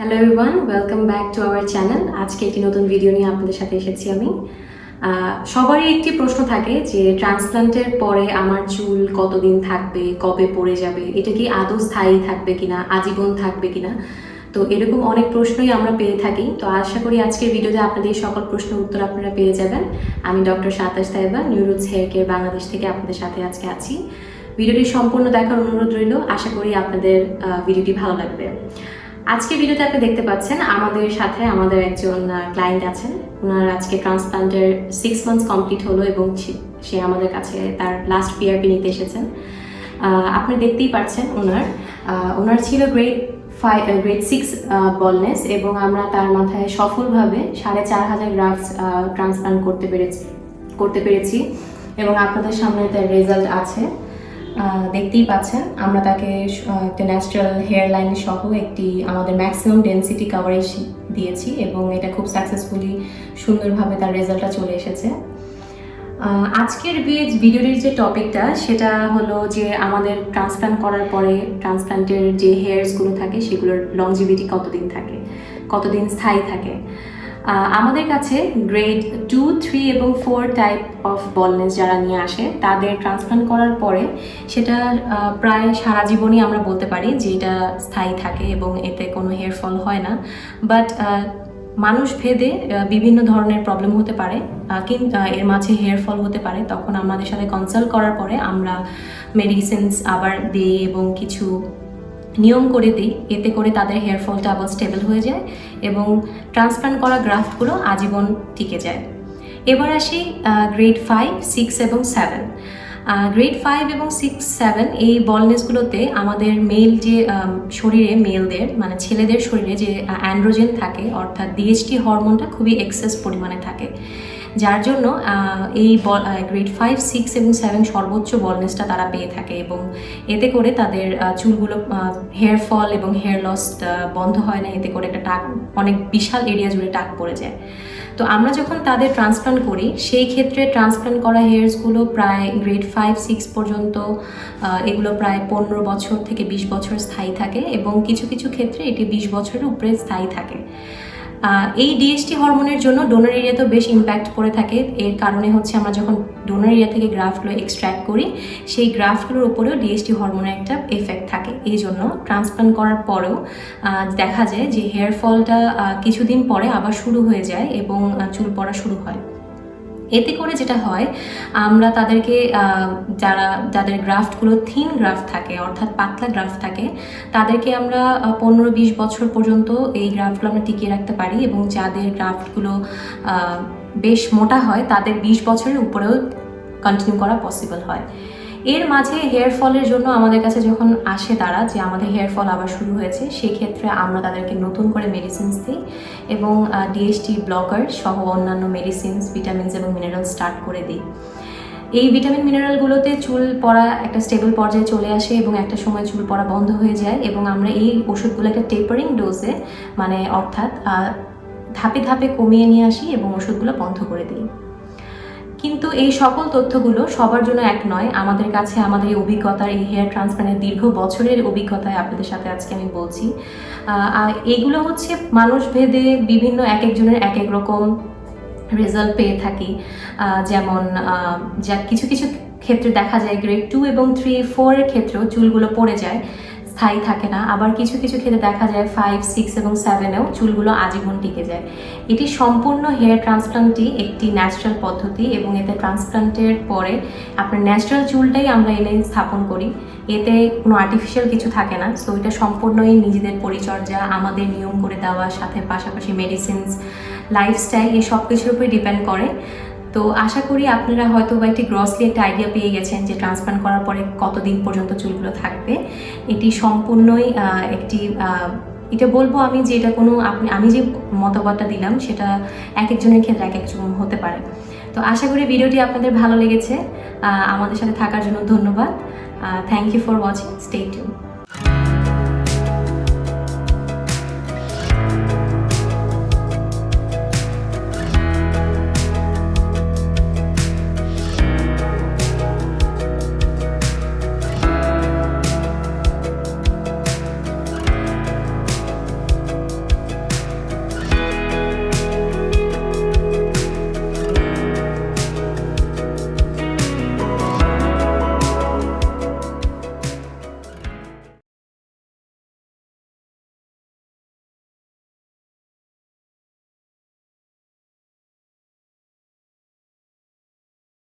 Hello everyone welcome back to our channel আজকে একটি নতুন ভিডিও নিয়ে আপনাদের সাথে এসেছি আমি। সবারই একটি প্রশ্ন থাকে যে, ট্রান্সপ্লান্টের পরে আমার চুল কতদিন থাকবে, কবে পড়ে যাবে, এটা কি আদৌ স্থায়ী থাকবে কিনা, আজীবন থাকবে কিনা? তো এরকম অনেক প্রশ্নই আমরা পেয়ে থাকি। তো আশা করি আজকের ভিডিওতে আপনাদের সকল প্রশ্ন উত্তর আপনারা পেয়ে যাবেন। আমি ডক্টর সাতাশ তাইবা নিউরোজ হেয়ার কেয়ার বাংলাদেশ থেকে আপনাদের সাথে আজকে আছি। ভিডিওটি সম্পূর্ণ দেখার অনুরোধ রইল। আশা করি আপনাদের ভিডিওটি ভালো লাগবে। আজকে ভিডিওতে আপনি দেখতে পাচ্ছেন আমাদের সাথে আমাদের একজন ক্লায়েন্ট আছেন। ওনার আজকে ট্রান্সপ্লান্টের সিক্স মান্থস কমপ্লিট হলো এবং সে আমাদের কাছে তার লাস্ট পিআরপি নিতে এসেছেন। আপনি দেখতেই পাচ্ছেন ওনার ওনার ছিল grade five grade six baldness এবং আমরা তার মাথায় সফলভাবে সাড়ে চার হাজার গ্রাফস ট্রান্সপ্লান্ট করতে পেরেছি করতে পেরেছি এবং আপনাদের সামনে তার রেজাল্ট আছে। দেখতেই পাচ্ছেন। আমরা তাকে একটা ন্যাচারাল হেয়ার লাইন সহ একটি আমাদের ম্যাক্সিমাম ডেন্সিটি কাভারেজ দিয়েছি এবং এটা খুব সাকসেসফুলি সুন্দরভাবে তার রেজাল্টটা চলে এসেছে। আজকের ভিডিওটির যে টপিকটা, সেটা হলো যে আমাদের ট্রান্সপ্লান্ট করার পরে ট্রান্সপ্লান্টের যে হেয়ারসগুলো থাকে, সেগুলোর লংজিভিটি কতদিন থাকে, কতদিন স্থায়ী থাকে। আমাদের কাছে গ্রেড টু থ্রি এবং ফোর টাইপ অফ বলনেস যারা নিয়ে আসে, তাদের ট্রান্সপ্লান্ট করার পরে সেটা প্রায় সারা জীবনই আমরা বলতে পারি যে এটা স্থায়ী থাকে এবং এতে কোনো হেয়ার ফল হয় না। বাট মানুষ ভেদে বিভিন্ন ধরনের প্রবলেম হতে পারে কিন্তু এর মাঝে হেয়ার ফল হতে পারে। তখন আমাদের সাথে কনসাল্ট করার পরে আমরা মেডিসিনস আবার দিই এবং কিছু নিয়ম করে দিই, এতে করে তাদের হেয়ার ফলটা আবার স্টেবল হয়ে যায় এবং ট্রান্সপ্লান্ট করা গ্রাফটগুলো আজীবন টিকে যায়। এবার আসি গ্রেড ফাইভ সিক্স এবং সেভেন গ্রেড ফাইভ এবং সিক্স সেভেন এই বলনেসগুলোতে আমাদের মেল যে শরীরে মেলদের মানে ছেলেদের শরীরে যে অ্যান্ড্রোজেন থাকে, অর্থাৎ ডিএসটি হরমোনটা খুবই এক্সেস পরিমাণে থাকে। যার জন্য এই গ্রেড ফাইভ সিক্স এবং সেভেন সর্বোচ্চ বলনেসটা তারা পেয়ে থাকে এবং এতে করে তাদের চুলগুলো হেয়ার ফল এবং হেয়ার লস বন্ধ হয় না, এতে করে একটা টাক, অনেক বিশাল এরিয়া জুড়ে টাক পড়ে যায়। তো আমরা যখন তাদের ট্রান্সপ্লান্ট করি, সেই ক্ষেত্রে ট্রান্সপ্লান্ট করা হেয়ার্সগুলো প্রায় গ্রেড ফাইভ সিক্স পর্যন্ত এগুলো প্রায় পনেরো বছর থেকে বিশ বছর স্থায়ী থাকে এবং কিছু কিছু ক্ষেত্রে এটি বিশ বছরের উপরে স্থায়ী থাকে। এই ডিএসটি হরমোনের জন্য ডোনার এরিয়াতেও বেশ ইম্প্যাক্ট করে থাকে। এর কারণে হচ্ছে আমরা যখন ডোনার এরিয়া থেকে গ্রাফগুলো এক্সট্র্যাক্ট করি, সেই গ্রাফগুলোর উপরেও ডিএসটি হরমোনের একটা এফেক্ট থাকে। এই জন্য ট্রান্সপ্লান্ট করার পরেও দেখা যায় যে হেয়ার ফলটা কিছুদিন পরে আবার শুরু হয়ে যায় এবং চুল পড়া শুরু হয়। এতে করে যেটা হয়, আমরা তাদেরকে যারা, যাদের গ্রাফটগুলো থিন গ্রাফট থাকে, অর্থাৎ পাতলা গ্রাফট থাকে, তাদেরকে আমরা পনেরো বিশ বছর পর্যন্ত এই গ্রাফটগুলো আমরা টিকিয়ে রাখতে পারি এবং যাদের গ্রাফটগুলো বেশ মোটা হয়, তাদের বিশ বছরের উপরেও কন্টিনিউ করা পসিবল হয়। এর মাঝে হেয়ার ফলের জন্য আমাদের কাছে যখন আসে তারা যে আমাদের হেয়ার ফল আবার শুরু হয়েছে সেই ক্ষেত্রে আমরা তাদেরকে নতুন করে মেডিসিনস দিই এবং ডিএসটি ব্লকার সহ অন্যান্য মেডিসিনস ভিটামিনস এবং মিনারেল স্টার্ট করে দিই। এই ভিটামিন মিনারেলগুলোতে চুল পড়া একটা স্টেবল পর্যায়ে চলে আসে এবং একটা সময় চুল পড়া বন্ধ হয়ে যায় এবং আমরা এই ওষুধগুলো একটা টেপারিং ডোজে মানে অর্থাৎ ধাপে ধাপে কমিয়ে নিয়ে আসি এবং ওষুধগুলো বন্ধ করে দিই। কিন্তু এই সকল তথ্যগুলো সবার জন্য এক নয়। আমাদের কাছে আমাদের এই অভিজ্ঞতার, এই হেয়ার ট্রান্সপ্লান্টের দীর্ঘ বছরের অভিজ্ঞতায় আপনাদের সাথে আজকে আমি বলছি। এগুলো হচ্ছে মানুষ ভেদে বিভিন্ন এক একজনের এক এক রকম রেজাল্ট পেয়ে থাকি। যেমন যা কিছু কিছু ক্ষেত্রে দেখা যায় গ্রেড টু এবং থ্রি ফোরের ক্ষেত্রেও চুলগুলো পড়ে যায়। স্থায়ী থাকে না। আবার কিছু কিছু ক্ষেত্রে দেখা যায় ফাইভ সিক্স এবং সেভেনেও চুলগুলো আজীবন টিকে যায়। এটি সম্পূর্ণ হেয়ার ট্রান্সপ্লান্টই একটি ন্যাচারাল পদ্ধতি এবং এতে ট্রান্সপ্লান্টের পরে আপনার ন্যাচারাল চুলটাই আমরা এনে স্থাপন করি। এতে কোনো আর্টিফিশিয়াল কিছু থাকে না। সো এটা সম্পূর্ণই নিজেদের পরিচর্যা, আমাদের নিয়ম করে দেওয়ার সাথে পাশাপাশি মেডিসিনস লাইফস্টাইল এই সব কিছুর উপরে ডিপেন্ড করে। তো আশা করি আপনারা হয়তো বা একটি গ্রসলি একটা আইডিয়া পেয়ে গেছেন যে ট্রান্সপ্লান্ট করার পরে কতদিন পর্যন্ত চুলগুলো থাকবে। এটি সম্পূর্ণই একটি এটা বলব আমি যে এটা কোনো আপনি, আমি যে মতবাদটা দিলাম সেটা এক একজনের ক্ষেত্রে এক একজন হতে পারে। তো আশা করি ভিডিওটি আপনাদের ভালো লেগেছে। আমাদের সাথে থাকার জন্য ধন্যবাদ। Thank you for watching stay tune